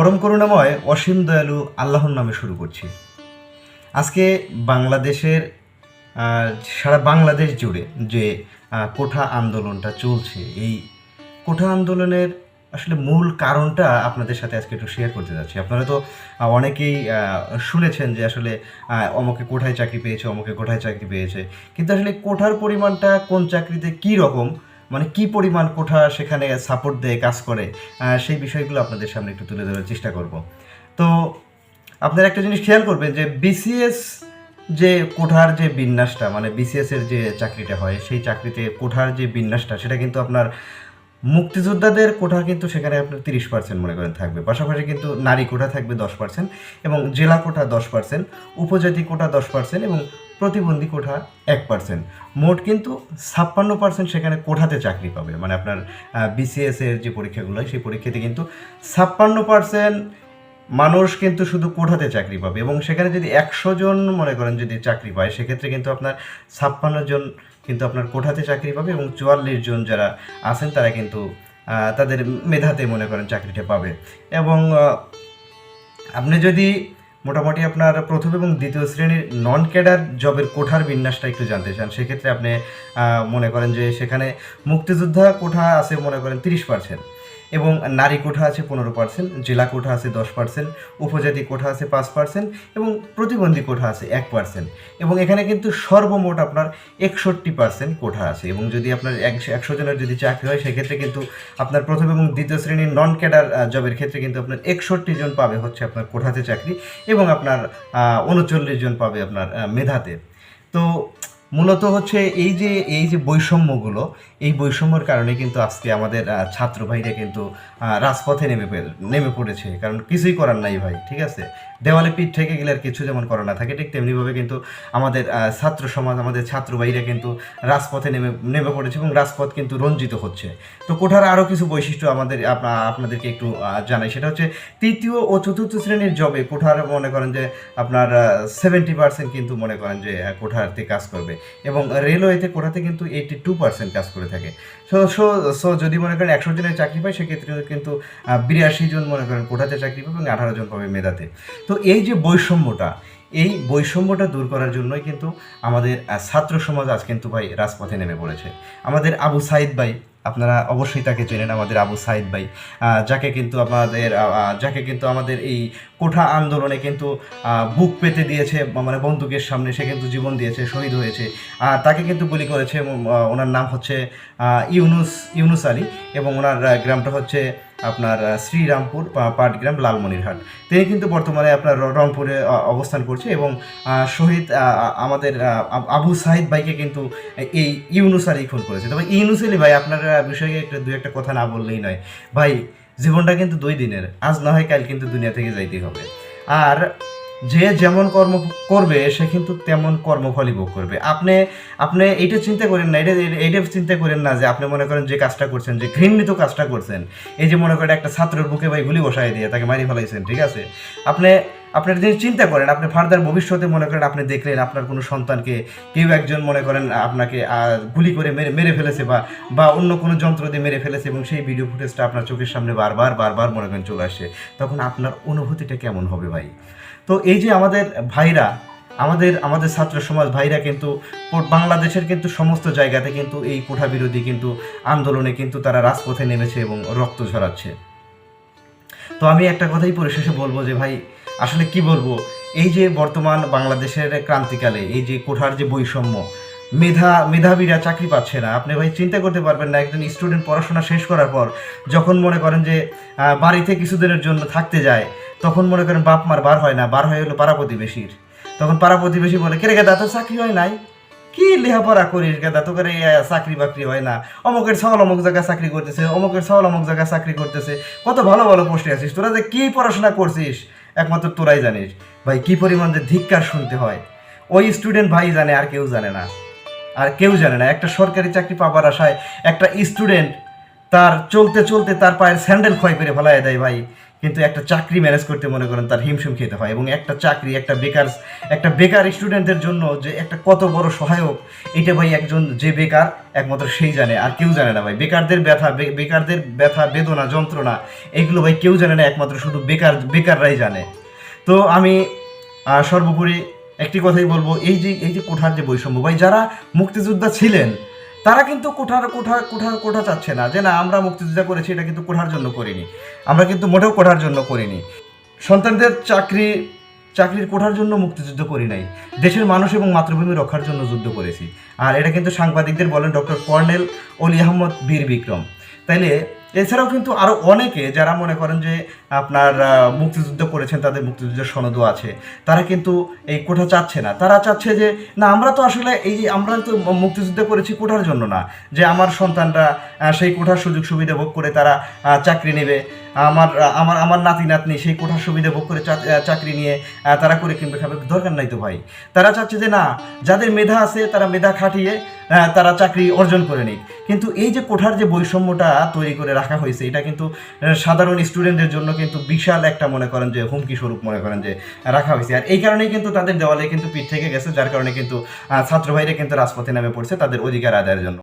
পরম করুণাময় অসীম দয়ালু আল্লাহর নামে শুরু করছি। আজকে বাংলাদেশের সারা বাংলাদেশ জুড়ে যে কোঠা আন্দোলনটা চলছে, এই কোঠা আন্দোলনের আসলে মূল কারণটা আপনাদের সাথে আজকে একটু শেয়ার করতে যাচ্ছি। আপনারা তো অনেকেই শুনেছেন যে আসলে অমকে কোঠায় চাকরি পেয়েছে, অমকে কোঠায় চাকরি পেয়েছে। কিন্তু আসলে কোঠার পরিমাণটা কোন চাকরিতে কী রকম মানে কি পরিমাণ কোঠা সেখানে সাপোর্ট দেয় কাজ করে সেই বিষয়গুলো আপনাদের সামনে একটু তুলে ধরার চেষ্টা করব। তো আপনারা একটা জিনিস খেয়াল করবেন যে বিসিএস যে কোঠার যে বিন্যাসটা মানে বিসিএস এর যে চাকরিটা হয়, সেই চাকরিতে কোঠার যে বিন্যাসটা, সেটা কিন্তু আপনার মুক্তিযোদ্ধাদের কোঠা কিন্তু সেখানে আপনার তিরিশ পার্সেন্ট মনে করেন থাকবে। পাশাপাশি কিন্তু নারী কোঠা থাকবে দশ পার্সেন্ট এবং জেলা কোঠা দশ পার্সেন্ট উপজাতি কোঠা দশ পার্সেন্ট এবং প্রতিবন্ধী কোঠা এক পার্সেন্ট মোট কিন্তু ছাপ্পান্ন পার্সেন্ট সেখানে কোঠাতে চাকরি পাবে। মানে আপনার বিসিএস এর যে পরীক্ষাগুলো হয়, সেই পরীক্ষাতে কিন্তু ছাপ্পান্ন পার্সেন্ট মানুষ কিন্তু শুধু কোঠাতে চাকরি পাবে এবং সেখানে যদি একশো জন মনে করেন যদি চাকরি পায়, সেক্ষেত্রে কিন্তু আপনার ছাপ্পান্ন জন কিন্তু আপনার কোঠাতে চাকরি পাবে এবং চুয়াল্লিশ জন যারা আছেন, তারা কিন্তু তাদের মেধাতে মনে করেন চাকরিটা পাবে। এবং আপনি যদি মোটামুটি আপনার প্রথম এবং দ্বিতীয় শ্রেণির নন ক্যাডার জবের কোঠার বিন্যাসটা একটু জানতে চান, সেক্ষেত্রে আপনি মনে করেন যে সেখানে মুক্তিযোদ্ধা কোঠা আছে মনে করেন তিরিশ পার্সেন্ট এবং নারী কোঠা আছে পনেরো পার্সেন্ট, জেলা কোঠা আছে দশ পার্সেন্ট, উপজাতি কোঠা আছে পাঁচ পার্সেন্ট এবং প্রতিবন্ধী কোঠা আছে এক পার্সেন্ট। এবং এখানে কিন্তু সর্বমোট আপনার একষট্টি পার্সেন্ট কোঠা আছে এবং যদি আপনার একশো একশো জনের যদি চাকরি হয়, সেক্ষেত্রে কিন্তু আপনার প্রথম এবং দ্বিতীয় শ্রেণির নন ক্যাডার জবের ক্ষেত্রে কিন্তু আপনার একষট্টি জন পাবে হচ্ছে আপনার কোঠাতে চাকরি এবং আপনার উনচল্লিশ জন পাবে আপনার মেধাতে। তো মূলত হচ্ছে এই যে এই যে বৈষম্যগুলো, এই বৈষম্যর কারণে কিন্তু আজকে আমাদের ছাত্র ভাইরা কিন্তু রাজপথে নেমে নেমে পড়েছে। কারণ কিছুই করার নাই ভাই, ঠিক আছে? দেওয়ালে পিঠ থেকে গেলে আর কিছু যেমন করা না থাকে, ঠিক তেমনিভাবে কিন্তু আমাদের ছাত্র সমাজ, আমাদের ছাত্র ভাইরা কিন্তু রাজপথে নেমে নেমে পড়েছে এবং রাজপথ কিন্তু রঞ্জিত হচ্ছে। তো কোঠার আরও কিছু বৈশিষ্ট্য আমাদের আপনাদেরকে একটু জানাই। সেটা হচ্ছে তৃতীয় ও চতুর্থ শ্রেণির জবে কোঠার মনে করেন যে আপনার সেভেন্টি পার্সেন্ট কিন্তু মনে করেন যে কোঠাতে কাজ করবে এবং রেলওয়েতে কোঠাতে কিন্তু এইটি টু পার্সেন্ট কাজ করে থাকে। সো সো সো যদি মনে করেন একশো জনের চাকরি পায় সেক্ষেত্রে কিন্তু বিরাশি জন মনে করেন কোঠাতে চাকরি পাবে এবং আঠারো জন পাবে মেধাতে। তো এই যে বৈষম্যটা, এই বৈষম্যটা দূর করার জন্যই কিন্তু আমাদের ছাত্র সমাজ আজ কিন্তু ভাই রাজপথে নেমে পড়েছে। আমাদের আবু সাইদ ভাই, আপনারা অবশ্যই তাকে চেনেন, আমাদের আবু সাইদ ভাই যাকে কিন্তু আমাদের যাকে কিন্তু আমাদের এই কোঠা আন্দোলনে কিন্তু বুক পেতে দিয়েছে মানে বন্দুকের সামনে সে কিন্তু জীবন দিয়েছে, শহীদ হয়েছে। আর তাকে কিন্তু গুলি করেছে ওনার নাম হচ্ছে ইউনুস ইউনুস আলী এবং ওনার গ্রামটা হচ্ছে আপনার শ্রীরামপুর পাটগ্রাম, লালমনিরহাট। তিনি কিন্তু বর্তমানে আপনার রংপুরে অবস্থান করছে এবং শহীদ আমাদের আবু সাহিদ ভাইকে কিন্তু এই ইউনুস আলী খুন করেছে। তবে ইউনুস আলী ভাই, আপনার বিষয়ে একটা দু একটা কথা না বললেই নয়। ভাই, জীবনটা কিন্তু দুই দিনের। আজ না হয় কাল কিন্তু দুনিয়া থেকে যাইতেই হবে। আর যে যেমন কর্ম করবে, সে কিন্তু তেমন কর্মফলই ভোগ করবে। আপনি আপনি এইটা চিন্তা করেন না এটা এইটা চিন্তা করেন না যে আপনি মনে করেন যে কাজটা করছেন, যে ঘৃণিত কাজটা করছেন। এই যে মনে করেন একটা ছাত্রের বুকে ভাই গুলি বসাই দিয়ে তাকে মারি ফেলাইছেন, ঠিক আছে? আপনি আপনার যদি চিন্তা করেন, আপনি ফার্দার ভবিষ্যতে মনে করেন আপনি দেখলেন আপনার কোনো সন্তানকে কেউ একজন মনে করেন আপনাকে গুলি করে মেরে মেরে ফেলেছে বা বা অন্য কোনো যন্ত্র দিয়ে মেরে ফেলেছে এবং সেই ভিডিও ফুটেজটা আপনার চোখের সামনে বারবার বারবার মনে করেন চলে আসে তখন আপনার অনুভূতিটা কেমন হবে ভাই? তো এই যে আমাদের ভাইরা, আমাদের আমাদের ছাত্র সমাজ ভাইরা কিন্তু বাংলাদেশের কিন্তু সমস্ত জায়গাতে কিন্তু এই কোঠা বিরোধী কিন্তু আন্দোলনে কিন্তু তারা রাজপথে নেমেছে এবং রক্ত ঝরাচ্ছে। তো আমি একটা কথাই পরিশেষে বলব যে ভাই, আসলে কি বলব? এই যে বর্তমান বাংলাদেশের ক্রান্তিকালে, এই যে কোঠার যে বৈষম্য, মেধা, মেধাবীরা চাকরি পাচ্ছে না। আপনি ভাই চিন্তা করতে পারবেন না, একজন স্টুডেন্ট পড়াশোনা শেষ করার পর যখন মনে করেন যে বাড়িতে কিছুদিনের জন্য থাকতে যায় তখন মনে করেন বাপ মার বার হয় না, বার হয়ে হলো পাড়া প্রতিবেশীর। তখন পাড়া প্রতিবেশী বলে কেরে গেদা তো চাকরি হয় নাই? কি লেখাপড়া করিস গেদা তো করে চাকরি বাকরি হয় না। অমুকের ছাগল অমুক জায়গায় চাকরি করতেছে, অমুকের ছাগল অমুক জায়গায় চাকরি করতেছে। কত ভালো ভালো পোস্টে আছিস, তোরা যে কি পড়াশোনা করছিস? একমাত্র তোরাই জানিস। ভাই, কি পরিমাণ যে ধিক্কার শুনতে হয়। ওই স্টুডেন্ট ভাই জানে, আর কেউ জানে না। আর কেউ জানে না। একটা সরকারি চাকরি পাবার আশায় একটা স্টুডেন্ট তার চলতে চলতে তার পায়ের স্যান্ডেল ক্ষয় করে ফেলায় দেয় ভাই। কিন্তু একটা চাকরি ম্যানেজ করতে মনে করেন তার হিমশিম খেতে হয় এবং একটা চাকরি, একটা বেকার একটা বেকার স্টুডেন্টদের জন্য যে একটা কত বড় সহায়ক, এটা ভাই একজন যে বেকার একমাত্র সেই জানে, আর কেউ জানে না ভাই। বেকারদের ব্যথা বেকারদের ব্যথা, বেদনা, যন্ত্রণা, এগুলো ভাই কেউ জানে না, একমাত্র শুধু বেকার, বেকাররাই জানে। তো আমি সর্বোপরি একটি কথাই বলব, এই যে এই যে কোঠার যে বৈষম্য, ভাই যারা মুক্তিযোদ্ধা ছিলেন তারা কিন্তু কোঠার কোঠা কোঠার কোঠা চাচ্ছে না। যে না, আমরা মুক্তিযোদ্ধা করেছি, এটা কিন্তু কোঠার জন্য করিনি। আমরা কিন্তু মোটেও কোঠার জন্য করিনি। সন্তানদের চাকরি, চাকরির কোঠার জন্য মুক্তিযুদ্ধ করি নাই। দেশের মানুষ এবং মাতৃভূমি রক্ষার জন্য যুদ্ধ করেছি। আর এটা কিন্তু সাংবাদিকদের বলেন ডক্টর কর্নেল অলি আহমদ বীর বিক্রম। তাইলে এছাড়াও কিন্তু আরও অনেকে যারা মনে করেন যে আপনার মুক্তিযুদ্ধ করেছেন, তাদের মুক্তিযুদ্ধের সনদও আছে, তারা কিন্তু এই কোঠা চাচ্ছে না। তারা চাচ্ছে যে, না, আমরা তো আসলে এই যে আমরা তো মুক্তিযুদ্ধ করেছি কোঠার জন্য না, যে আমার সন্তানরা সেই কোঠার সুযোগ সুবিধা ভোগ করে তারা চাকরি নেবে। আমার আমার আমার নাতি নাতনি সেই কোঠার সুবিধা ভোগ করে চাকরি নিয়ে তারা করে কিনবে খাবে দরকার নাই তো ভাই। তারা চাচ্ছে যে না যাদের মেধা আছে তারা মেধা খাটিয়ে তারা চাকরি অর্জন করে নিক। কিন্তু এই যে কোঠার যে বৈষম্যটা তৈরি করে রাখা হয়েছে এটা কিন্তু সাধারণ স্টুডেন্টদের জন্য কিন্তু বিশাল একটা মনে করেন যে হুমকি স্বরূপ মনে করেন যে রাখা হয়েছে। আর এই কারণেই কিন্তু তাদের দেওয়ালে কিন্তু পিঠ থেকে গেছে যার কারণে কিন্তু আহ, ছাত্র ভাইরা কিন্তু রাজপথে নেমে পড়ছে তাদের অধিকার আদায়ের জন্য।